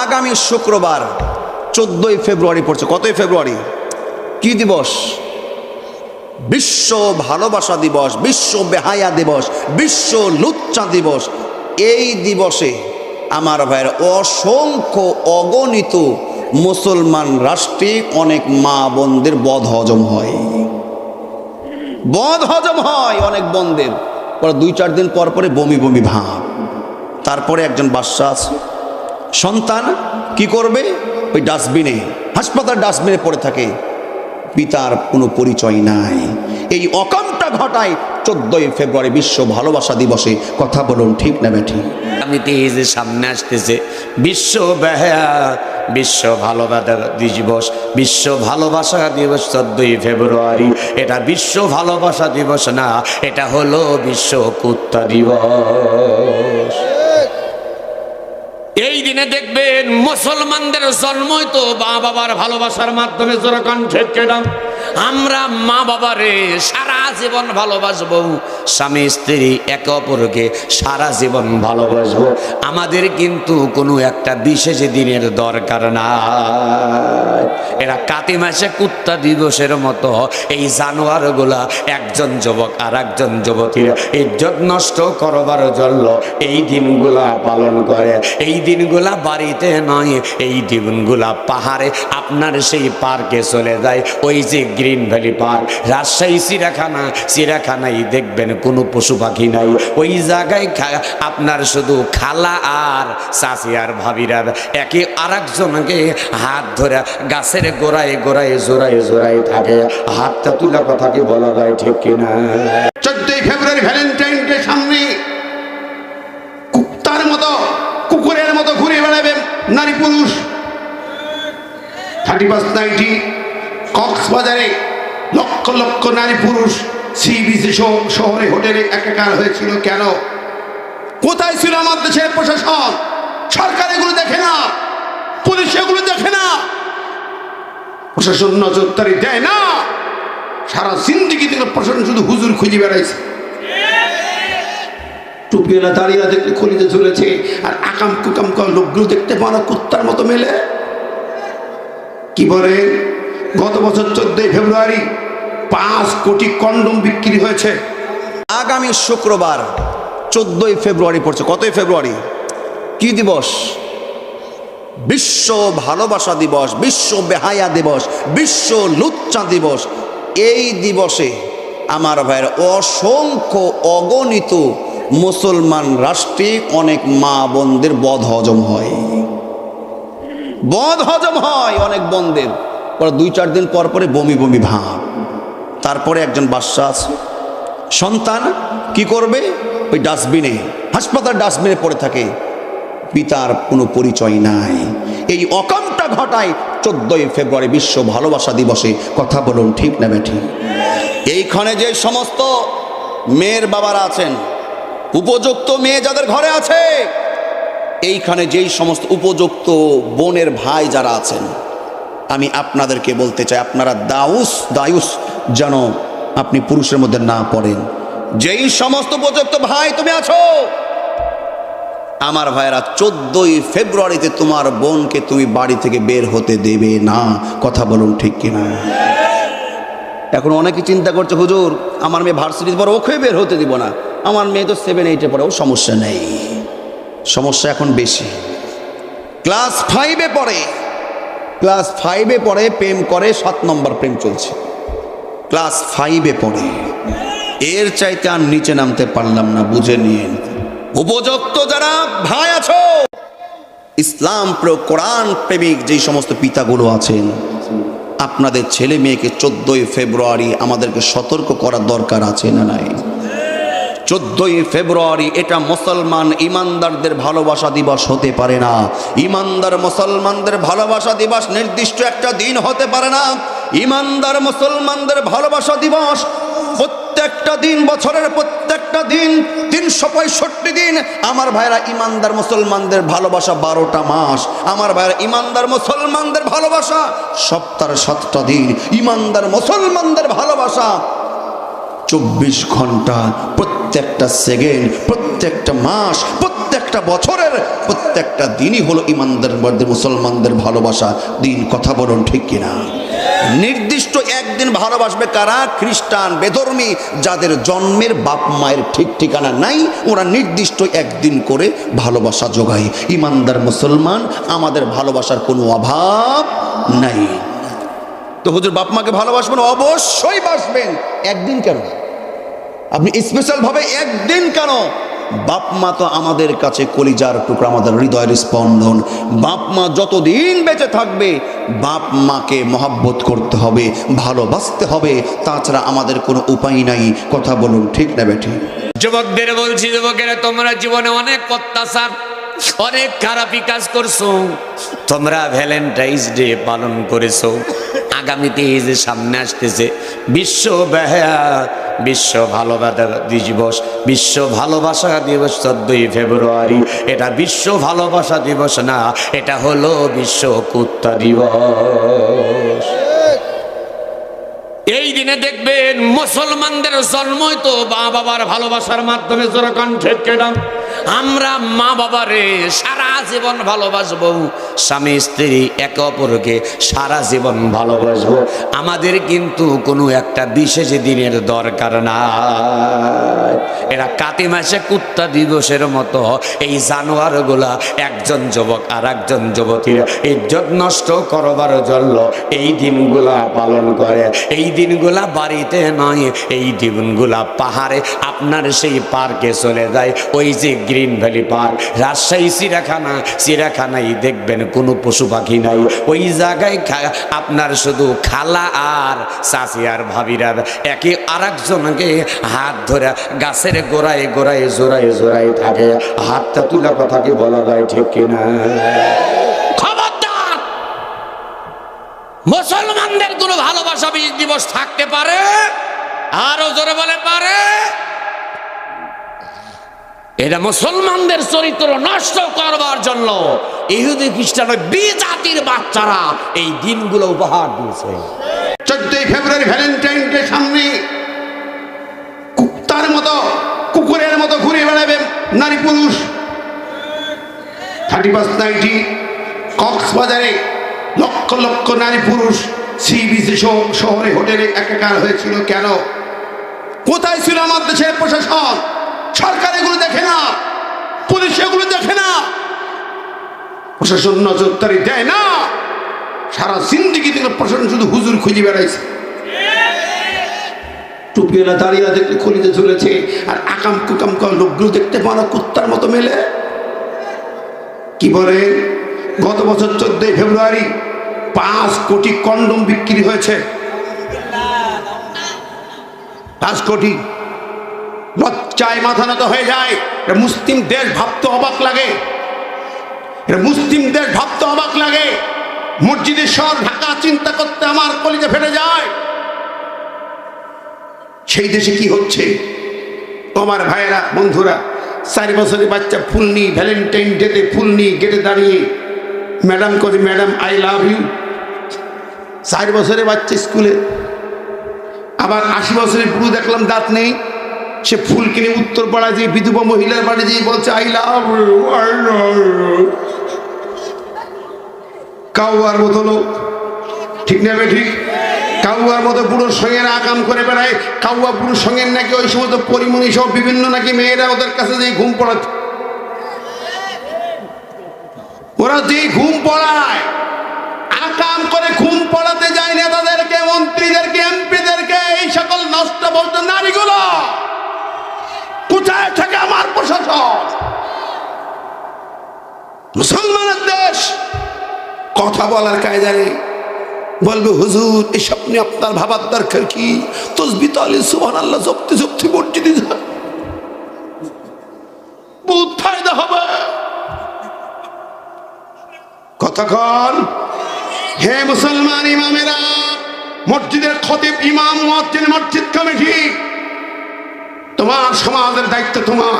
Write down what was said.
আগামী শুক্রবার চোদ্দই ফেব্রুয়ারি পড়ছে। কতই ফেব্রুয়ারি? কি দিবস? বিশ্ব ভালোবাসা দিবস, বিশ্ব বেহায়া দিবস, বিশ্ব লুচ্চা দিবস। এই দিবসে আমার ভাইয়ের অসংখ্য অগণিত মুসলমান রাষ্ট্রে অনেক মা বোনদের বধ হজম হয়। বধ হজম হয় অনেক বোনদের। পরে দুই চার দিন পর পরে বমি বমি ভাব। তারপরে একজন বাচ্চা আছে। সন্তান কি করবে? ওই ডাস্টবিনে, হাসপাতাল ডাস্টবিনে পড়ে থাকে। পিতার কোনো পরিচয় নাই। এই অকামটা ঘটায় চোদ্দই ফেব্রুয়ারি বিশ্ব ভালোবাসা দিবসে কথা বলুন, ঠিক না বেঠি? আমি যে সামনে আসতেছে, বিশ্ব বেহা বিশ্ব ভালোবাসা দিবস, বিশ্ব ভালোবাসা দিবস চোদ্দই ফেব্রুয়ারি। এটা বিশ্ব ভালোবাসা দিবস না, এটা হলো বিশ্ব কুত্তা দিবস। এই দিনে দেখবেন মুসলমানদের জন্মই তো মা বাবার ভালোবাসার মাধ্যমে জোর কণ্ঠে কেডাম আমরা মা বাবারে সারা জীবন ভালোবাসবো, স্বামী স্ত্রী একে অপরকে সারা জীবন ভালোবাসবো। আমাদের কিন্তু কোনো একটা বিশেষ দিনের দরকার না এরা কাতি মাসে কুত্তা দিবসের মতো এই জানোয়ারগুলা একজন যুবক আর একজন যুবতীর ইজ্জত নষ্ট করবার জন্য এই দিনগুলা পালন করে। এই দিনগুলা বাড়িতে নয়, এই দিনগুলা পাহাড়ে। আপনার সেই পার্কে চলে যায়, ওই যে গ্রিন ভ্যালি পার্ক রাজশাহী চিড়াখানা চিড়াখানায় দেখবেন কোনো পশু পাখি নাই। ওই জায়গায় আপনার শুধু খালা আর চাষি আর ভাবিরা। একে আর একজনকে হাত ধরে গাছের গোড়ায় গোড়ায় জোড়ায় জোড়ায় থাকে। হাতটা তুলা কথা কি বলা যায় ঠিক কিনা? চোদ্দই ফেব্রুয়ারি ভ্যালেন্টাইন ডে সামনে কুত্তার মতো, কুকুরের মতো ঘুরে বেড়াবে নারী পুরুষ। থার্টি ফার্স্ট নাইনটি কক্সবাজারে লক্ষ লক্ষ নারী পুরুষ সি বিচে শহরে হোটেলে একাকার হয়েছিল। কেন? কোথায় ছিল আমার দেশের প্রশাসন? সরকার এগুলো দেখে না। পুলিশ এগুলো দেখে না। প্রশাসন নজরদারি দেয় না। সারা জিন্দিগি থেকে প্রশাসন শুধু হুজুর খুঁজে বেড়াইছে। টুপিওয়ালা দাঁড়িয়ে দেখলে খলিতে ঝুলেছে আর আকাম কুকাম লোকগুলো দেখতে পাওয়া কুত্তার মতো মেলে। কি বলে গত বছর চোদ্দই ফেব্রুয়ারি পাঁচ কোটি কন্ডম বিক্রি হয়েছে। আগামী শুক্রবার চোদ্দই ফেব্রুয়ারি পড়ছে। কতই ফেব্রুয়ারি? কি দিবস? বিশ্ব ভালোবাসা দিবস, বিশ্ব বেহায়া দিবস, বিশ্ব লুচ্চা দিবস। এই দিবসে আমার ভাইয়ের অসংখ্য অগণিত মুসলমান রাষ্ট্রে অনেক মা বোনদের বধ হজম হয়। বধ হজম হয় অনেক বোনদের। পরে দুই, চার দিন পর পরে বমি বমি ভাব। তারপরে একজন বাচ্চা আছে। সন্তান কি করবে? ওই ডাস্টবিনে হাসপাতাল ডাস্টবিনে পড়ে থাকে। পিতার কোনো পরিচয় নাই। এই অকামটা ঘটায় চোদ্দই ফেব্রুয়ারি বিশ্ব ভালোবাসা দিবসে কথা বলুন, ঠিক না বেঠি এইখানে যে সমস্ত মেয়ের বাবারা আছেন, উপযুক্ত মেয়ে যাদের ঘরে আছে, এইখানে যেই সমস্ত উপযুক্ত বোনের ভাই যারা আছেন আমি আপনাদেরকে বলতে চাই, আপনারা দাউস দায়ুস যেন আপনি পুরুষের মধ্যে না পড়েন। যেই সমস্ত উপযুক্ত ভাই তুমি আছো, আমার ভাইয়েরা, চোদ্দই ফেব্রুয়ারিতে তোমার বোনকে তুমি বাড়ি থেকে বের হতে দেবে না। কথা বলুন ঠিক কিনা? এখন অনেকে চিন্তা করছে, হুজুর, আমার মেয়ে ভার্সিটিতে পড়ে ওকে বের হতে দিব না। আমার মেয়ে তো সেভেন এইটে পড়ে, ও সমস্যা নেই। সমস্যা এখন বেশি। ক্লাস ফাইভে পড়ে। ক্লাস ফাইভে পড়ে, প্রেম করে, সাত নম্বর প্রেম চলছে। ক্লাস ফাইভে পড়ে। এর চাইতে আর নিচে নামতে পারলাম না, বুঝে নিয়ে উপযুক্ত যারা ভাই আছো, ইসলাম প্রিয় কোরআন প্রেমিক, যেই সমস্ত পিতাগুলো আছেন, আপনাদের ছেলে মেয়েকে চোদ্দই ফেব্রুয়ারি আমাদেরকে সতর্ক করার দরকার আছে না নাই? চোদ্দই ফেব্রুয়ারি, এটা মুসলমান ইমানদারদের ভালোবাসা দিবস হতে পারে না। ইমানদার মুসলমানদের ভালোবাসা দিবস নির্দিষ্ট একটা দিন হতে পারে না। ইমানদার মুসলমানদের ভালোবাসা দিবস প্রত্যেকটা দিন, বছরের প্রত্যেকটা দিন, তিনশো পঁয়ষট্টি দিন। আমার ভাইরা ইমানদার মুসলমানদের ভালোবাসা বারোটা মাস। আমার ভাইরা ইমানদার মুসলমানদের ভালোবাসা সপ্তাহের সাতটা দিন। ইমানদার মুসলমানদের ভালোবাসা চব্বিশ ঘণ্টা প্রত্যেকটা সেকেন্ড, প্রত্যেকটা মাস, প্রত্যেকটা বছরের, প্রত্যেকটা দিনই হলো ইমানদের মধ্যে মুসলমানদের ভালোবাসা। দিন কথা বলুন ঠিক কিনা? নির্দিষ্ট একদিন ভালোবাসবে কারা? খ্রিস্টান, বেধর্মী, যাদের জন্মের বাপ মায়ের ঠিক ঠিকানা নাই, ওরা নির্দিষ্ট একদিন করে ভালোবাসা যোগায়। ইমানদার মুসলমান, আমাদের ভালোবাসার কোনো অভাব নাই। তো হুজুর বাপ মাকে ভালোবাসবেন? অবশ্যই বাসবেন। একদিন কেন? আপনি স্পেশাল ভাবে একদিন কেন? বাপ মা তো আমাদের কাছে কলিজার টুকরা, আমাদের হৃদয়ের স্পন্দন। বাপ মা যতদিন বেঁচে থাকবে, বাপ মাকে মহাব্বত করতে হবে, ভালোবাসতে হবে। তাছাড়া আমাদের কোনো উপায় নাই। কথা বলুন, ঠিক না বেঠি? যুবকদের বলছি, যুবকেরা, তোমরা জীবনে অনেক অত্যাচার, অনেক খারাপই কাজ করছ। তোমরা ভ্যালেন্টাইন্স ডে পালন করেছ। আগামীতে এই যে সামনে আসতেছে, বিশ্ব বেহা বিশ্ব ভালোবাসা দিবস, বিশ্ব ভালোবাসা দিবস চোদ্দই ফেব্রুয়ারি। এটা বিশ্ব ভালোবাসা দিবস না, এটা হলো বিশ্ব কুত্তা দিবস। এই দিনে দেখবেন মুসলমানদের জন্মই তো মা বাবার ভালোবাসার মাধ্যমে যেরকম ঠেকেলাম আমরা মা বাবারে সারা জীবন ভালোবাসবো। স্বামী স্ত্রী একে অপরকে সারা জীবন ভালোবাসবো। আমাদের কিন্তু কোনো একটা বিশেষ দিনের দরকার না এরা কাতি মাসে কুত্তা দিবসের মতো এই জানোয়ারগুলা একজন যুবক আর একজন যুবতীর ইজ্জত নষ্ট করবার জন্য এই দিনগুলা পালন করে। এই দিনগুলা বাড়িতে নয় এই দিনগুলা পাহাড়ে আপনার সেই পার্কে চলে যায়। ওই যে গ্রিন ভ্যালি পার্ক, রাজশাহী চিড়াখানা চিড়াখানায় দেখবেন কোনো পশু পাখি নাই। ওই জায়গায় আপনার শুধু খালা আর চাচি আর ভাবিরা। একে আর একজনকে হাত ধরে গাছের গোড়ায় গোড়ায় জোড়ায় জোড়ায় থাকে। হাতটা তুলা কথা কি বলা যায় ঠিক কিনা? খবরদার! মুসলমানদের কোনো ভালোবাসা বীজ দিবস থাকতে পারে? আরও জোরে বলে পারে? এটা মুসলমানদের চরিত্র নষ্ট করবার জন্য ইহুদি খ্রিস্টান ওই বিজাতির বাচ্চারা এই দিনগুলো উপহার দিয়েছে। চোদ্দই ফেব্রুয়ারি ভ্যালেন্টাইন ডে সামনে কুত্তার মতো কুকুরের মতো ঘুরে বেড়াবে নারী পুরুষ। থার্টি ফার্স্ট নাইনটি কক্সবাজারে লক্ষ লক্ষ নারী পুরুষ সি বিচে শহরে হোটেলে একাকার হয়েছিল। কেন? কোথায় ছিল আমার দেশের প্রশাসন? সরকার এগুলো দেখে না পুলিশ এগুলো দেখে না, প্রশাসন নজরদারি দেয় না, সারা জিন্দিগি থেকে প্রশাসন শুধু হুজুর খুঁজে বেড়াইছে। টুপিওয়ালা দাঁড়িয়ে দেখলে খলিতে ঝুলেছে আর আকাম কুকাম করা লোকগুলো দেখতে পাও না কুত্তার মতো মেলে। কি বলে? গত বছর চোদ্দই ফেব্রুয়ারি পাঁচ কোটি কন্ডম বিক্রি হয়েছে। পাঁচ কোটি। লজ্জায় মাথা নত হয়ে যায়। এটা মুসলিম দেশ ভাবতে অবাক লাগে। এটা মুসলিম দেশ ভাবতে অবাক লাগে। মসজিদের শহর ঢাকা, চিন্তা করতে আমার কলিজা ফেটে যায়। সেই দেশে কি হচ্ছে? তোমার ভাইয়েরা, বন্ধুরা, চার বছরের বাচ্চা ফুল নিয়ে ভ্যালেন্টাইন ডেতে ফুল নিয়ে গেটে দাঁড়িয়ে, ম্যাডাম করে, ম্যাডাম, আই লাভ ইউ। চার বছরের বাচ্চা স্কুলে। আবার আশি বছরের পুরো দেখলাম দাঁত নেই। সে ফুল কিনে উত্তর পাড়া যে বিধবা মহিলার বাড়ি যেয়ে বলছে আই লাভ কাউয়ার মতো লোক। ঠিক নেবে ঠিক? কাউয়ার মতো পুরো সঙ্গের আকাম করে বেড়ায়। কাউয়া পুরো সঙ্গের নাকি ওই সমস্ত পরিমণি সব বিভিন্ন নাকি মেয়েরা ওদের কাছে যে ঘুম পড়াচ্ছে? ওরা যে ঘুম পড়ায় আকাম করে ঘুম পড়াতে যায় নেতাদেরকে মন্ত্রীদেরকে এমপিদেরকে এই সকল নষ্ট বলতে নারীগুলো কোথায় থাকে আমার প্রশাসন মুসলমানের দেশ কথা বলার কায়দা নেই বলবে, হুজুর এই স্বপ্নে আপনার ভাবার দরকার কি? তসবি তালে সুবহান আল্লাহ জপতে জপতে মসজিদে বহুত ফায়দা হবে। কতক্ষণ হে মুসলমান ইমামেরা, মসজিদের খতিব ইমাম মসজিদ কমিটি, তোমার সমাজের দায়িত্ব তোমার।